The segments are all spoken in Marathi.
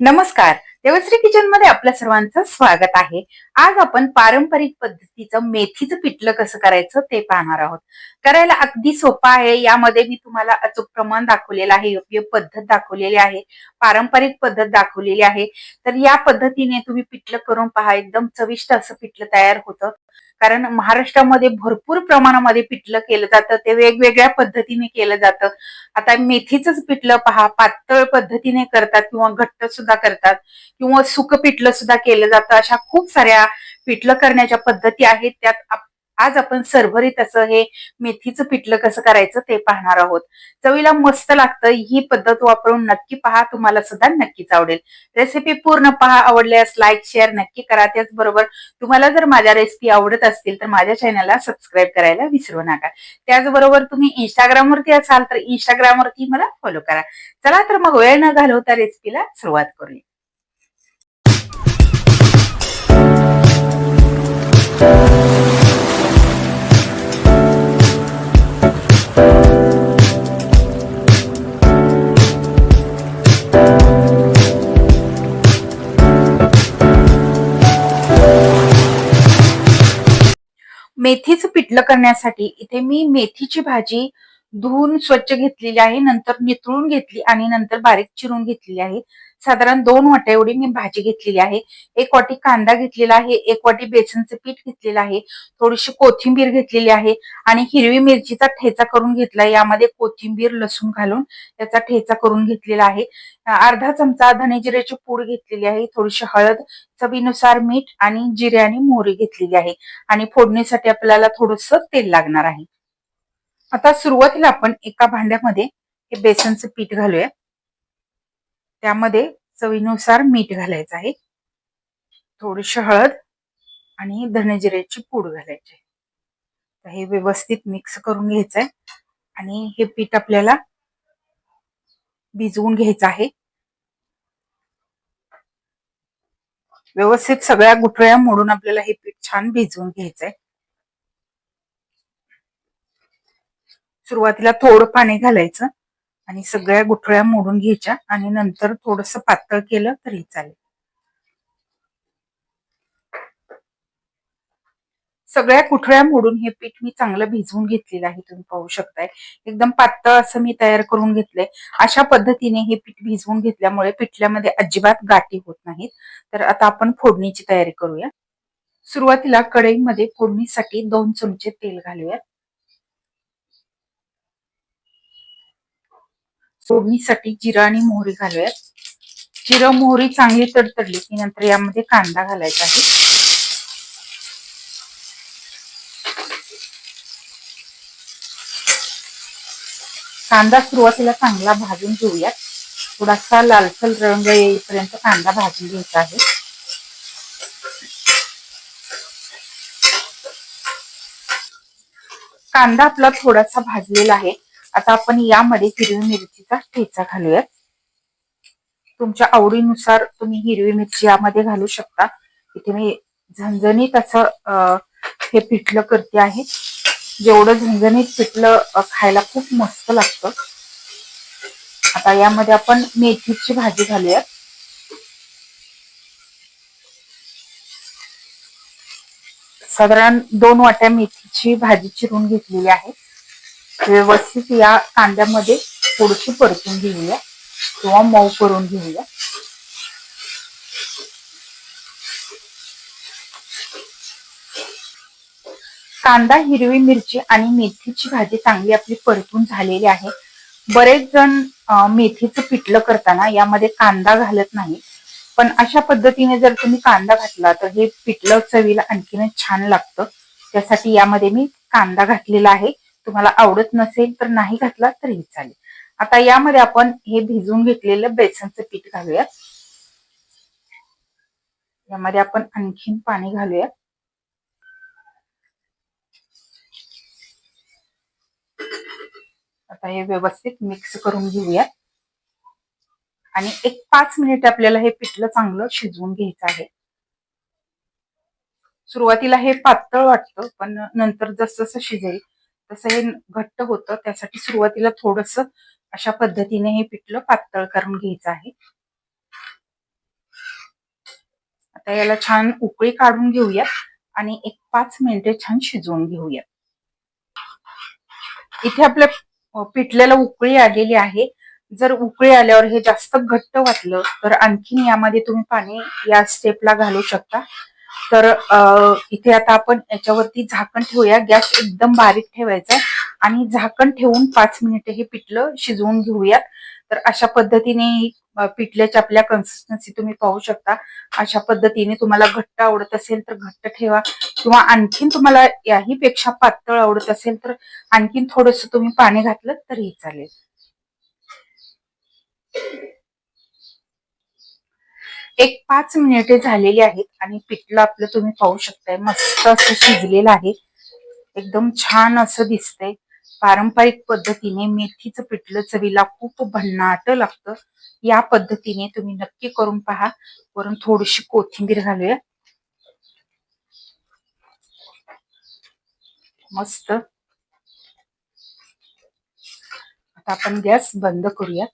नमस्कार. देवश्री किचनमध्ये आपल्या सर्वांचं स्वागत आहे. आज आपण पारंपरिक पद्धतीचं मेथीचं पिठलं कसं करायचं ते पाहणार आहोत. करायला अगदी सोपं आहे. यामध्ये मी तुम्हाला अचूक प्रमाण दाखवलेलं आहे योग्य पद्धत दाखवलेली आहे पारंपरिक पद्धत दाखवलेली आहे. तर या पद्धतीने तुम्ही पिठलं करून पहा. एकदम चविष्ट असं पिठलं तयार होतं. कारण महाराष्ट्रामध्ये भरपूर प्रमाणामध्ये पिठलं केलं जातं ते वेगवेगळ्या पद्धतीने केलं जातं. आता मेथीचंच पिठलं पहा पातळ पद्धतीने करतात किंवा घट्ट सुद्धा करतात किंवा सुक पिठलं सुद्धा केलं जातं. अशा खूप साऱ्या पिठलं करण्याच्या पद्धती आहेत त्यात आज आपण सरभरीत असं हे मेथीचं पिठलं कसं करायचं ते पाहणार आहोत. चवीला मस्त लागतं. ही पद्धत वापरून नक्की पहा. तुम्हाला सुद्धा नक्कीच आवडेल. रेसिपी पूर्ण पहा. आवडल्यास लाईक शेअर नक्की करा. त्याचबरोबर तुम्हाला जर माझ्या रेसिपी आवडत असतील तर माझ्या चॅनलला सबस्क्राईब करायला विसरू नका. त्याचबरोबर तुम्ही इंस्टाग्रामवरती असाल तर इंस्टाग्रामवरती मला फॉलो करा. चला तर मग वेळ न घालवता रेसिपीला सुरुवात करूया. मेथीचं पिठलं करण्यासाठी इथे मी मेथीची भाजी धुवून स्वच्छ घेतलेली आहे नंतर नितळून घेतली आणि नंतर बारीक चिरून घेतलेली आहे. साधारण दोन वाट्या एवढी मी भाजी घेतलेली आहे. एक वाटी कांदा घेतलेला आहे एक वाटी बेसनचं पीठ घेतलेलं आहे थोडीशी कोथिंबीर घेतलेली आहे आणि हिरवी मिरचीचा ठेचा करून घेतला यामध्ये कोथिंबीर लसूण घालून त्याचा ठेचा करून घेतलेला आहे. अर्धा चमचा धनेजिऱ्याची पूड घेतलेली आहे थोडीशी हळद चवीनुसार मीठ आणि जिरे आणि मोहरी घेतलेली आहे आणि फोडणीसाठी आपल्याला थोडस तेल लागणार आहे. आता सुरुवातीला आपण एका भांड्यामध्ये हे बेसनचं पीठ घालूया. त्यामध्ये चवीनुसार मीठ घालायचं आहे. थोडीशी हळद आणि धनजिऱ्याची पूड घालायची हे व्यवस्थित मिक्स करून घ्यायचंय आणि हे पीठ आपल्याला भिजवून घ्यायचं आहे. व्यवस्थित सगळ्या गुठळ्या मोडून आपल्याला हे पीठ छान भिजवून घ्यायचंय सुरुवातीला थोडं पाणी घालायचं. आणि सगळ्या गुठळ्या मोडून घ्यायच्या आणि नंतर थोडस पातळ केलं तरी चालेल. सगळ्या कुठळ्या मोडून हे पीठ मी चांगलं भिजवून घेतलेलं आहे तुम्ही पाहू शकताय. एकदम पातळ असं मी तयार करून घेतलंय. अशा पद्धतीने हे पीठ भिजवून घेतल्यामुळे पिठल्यामध्ये अजिबात गाठी होत नाहीत. तर आता आपण फोडणीची तयारी करूया. सुरुवातीला कढईमध्ये फोडणीसाठी दोन चमचे तेल घालूया फोडणीसाठी जिरा आणि मोहरी घालूयात. जिरं मोहरी चांगली तडतडली की नंतर यामध्ये कांदा घालायचा आहे. कांदा सुरुवातीला चांगला भाजून घेऊयात. थोडासा लालसर रंग येईपर्यंत कांदा भाजून घ्यायचा आहे. कांदा आपला थोडासा भाजलेला आहे. आता आपण यामध्ये हिरवी मिरचीचा ठेचा घालूयात. तुमच्या आवडीनुसार तुम्ही हिरवी मिरची यामध्ये घालू शकता. इथे मी झणझणीत असं हे पिठलं करते आहे. जेवढं झणझणीत पिठलं खायला खूप मस्त लागतं. आता यामध्ये आपण मेथीची भाजी घालूयात. साधारण दोन वाट्या मेथीची भाजी चिरून घेतलेली आहे. व्यवस्थित या कांद्यामध्ये थोडीशी परतून घेऊया किंवा मऊ करून घेऊया. कांदा हिरवी मिरची आणि मेथीची भाजी चांगली आपली परतून झालेली आहे. बरेच जण मेथीचं पिठलं करताना यामध्ये कांदा घालत नाही. पण अशा पद्धतीने जर तुम्ही कांदा घातला तर हे पिठलं चवीला आणखीनच छान लागतं. त्यासाठी यामध्ये मी कांदा घातलेला आहे. तुम्हाला आवडत नसेल तर नाही घातला तरीही चालेल. आता यामध्ये आपण हे भिजून घेतलेलं बेसनचं पीठ घालूया यामध्ये आपण आणखीन पाणी घालूया आता हे व्यवस्थित मिक्स करून घेऊया आणि एक पाच मिनिट आपल्याला हे पिठलं चांगलं शिजवून घ्यायचं आहे. सुरुवातीला हे पातळ वाटतं पण नंतर जसजसं शिजेल तसं हे घट्ट होतं. त्यासाठी सुरुवातीला थोडस अशा पद्धतीने हे पिठलं पातळ करून घ्यायचं आहे. आता याला छान उकळी काढून घेऊया आणि एक पाच मिनिटे छान शिजवून घेऊया इथे आपल्या पिठल्याला उकळी आलेली आहे. जर उकळी आल्यावर हे जास्त घट्ट वाटलं तर आणखीन यामध्ये तुम्ही पाणी या स्टेपला घालू शकता. तर इथे आता आपण याच्यावरती झाकण ठेवूया. गॅस एकदम बारीक ठेवायचा आणि झाकण ठेवून पाच मिनिटे हे पिठलं शिजवून घेऊयात. तर अशा पद्धतीने पिठल्याची आपल्या कन्सिस्टन्सी तुम्ही पाहू शकता. अशा पद्धतीने तुम्हाला घट्ट आवडत असेल तर घट्ट ठेवा. किंवा आणखीन तुम्हाला याही पेक्षा पातळ आवडत असेल तर आणखीन थोडस तुम्ही पाणी घातलं तरीही चालेल. एक पाच मिनिटे झालेली आहेत आणि पिठलं आपलं तुम्ही पाहू शकताय मस्त असं शिजलेलं आहे. एकदम छान असं दिसतंय. पारंपरिक पद्धतीने मेथीचं पिठलं चवीला खूप भन्नाट लागतं. या पद्धतीने तुम्ही नक्की करून पहा. वरून थोडीशी कोथिंबीर घालूया. मस्त. आता आपण गॅस बंद करूया.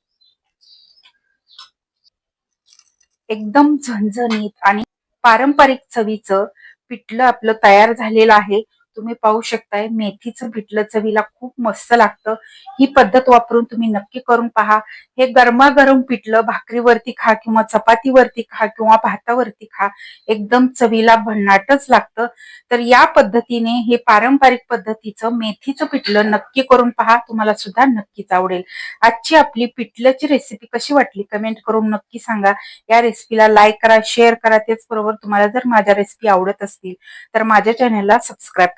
एकदम झणझणीत आणि पारंपरिक चवीचं पिठलं आपलं तयार झालेलं आहे. तुम्ही पाहू शकताय मेथीचं पिठलं चवीला खूप मस्त लागतं. ही पद्धत वापरून तुम्ही नक्की करून पहा. हे गरमागरम पिठलं भाकरीवरती खा किंवा चपातीवरती खा किंवा भातावरती खा. एकदम चवीला भन्नाटच लागतं. तर या पद्धतीने हे पारंपरिक पद्धतीचं मेथीचं पिठलं नक्की करून पहा. तुम्हाला सुद्धा नक्कीच आवडेल. आजची आपली पिठल्याची रेसिपी कशी वाटली कमेंट करून नक्की सांगा. या रेसिपीला लाईक करा शेअर करा. त्याचबरोबर तुम्हाला जर माझ्या रेसिपी आवडत असतील तर माझ्या चॅनलला सबस्क्राईब